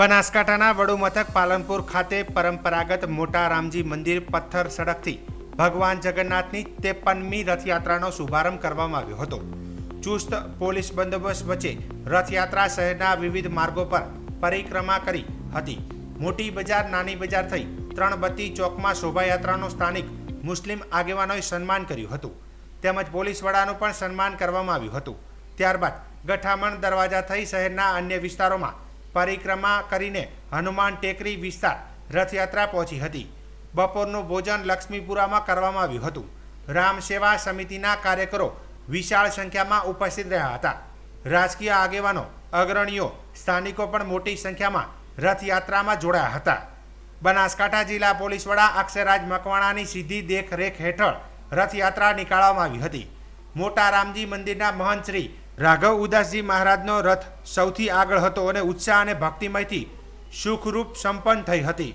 બનાસકાંઠાના વડુ મથક પાલનપુર ખાતે પરંપરાગત મોટા રામજી મંદિર પથ્થર સડકથી ભગવાન જગન્નાથની ત્રેપનમી રથયાત્રાનો શુભારંભ કરવામાં આવ્યો હતો. ચુસ્ત પોલીસ બંદોબસ્ત વચ્ચે રથયાત્રા શહેરના વિવિધ માર્ગો પર પરિક્રમા કરી હતી. મોટી બજાર, નાની બજાર થઈ ત્રણ બત્તી ચોકમાં શોભાયાત્રાનો સ્થાનિક મુસ્લિમ આગેવાનોએ સન્માન કર્યું હતું. તેમજ પોલીસ વડાનું પણ સન્માન કરવામાં આવ્યું હતું. ત્યારબાદ ગઠામણ દરવાજા થઈ શહેરના અન્ય વિસ્તારોમાં પરિક્રમા કરીને હનુમાન ટેકરી વિસ્તાર રથયાત્રા પહોંચી હતી. બપોરનું ભોજન લક્ષ્મીપુરામાં કરવામાં આવ્યું હતું. રામ સેવા સમિતિના કાર્યકરો વિશાળ સંખ્યામાં ઉપસ્થિત રહ્યા હતા. રાજકીય આગેવાનો, અગ્રણીઓ, સ્થાનિકો પણ મોટી સંખ્યામાં રથયાત્રામાં જોડાયા હતા. બનાસકાંઠા જિલ્લા પોલીસ વડા અક્ષયરાજ મકવાણાની સીધી દેખરેખ હેઠળ રથયાત્રા નીકાળવામાં આવી હતી. મોટા રામજી મંદિરના મહંત શ્રી રાઘવ ઉદાસજી મહારાજનો રથ સૌથી આગળ હતો અને ઉત્સાહ અને ભક્તિમયથી સુખરૂપ સંપન્ન થઈ હતી.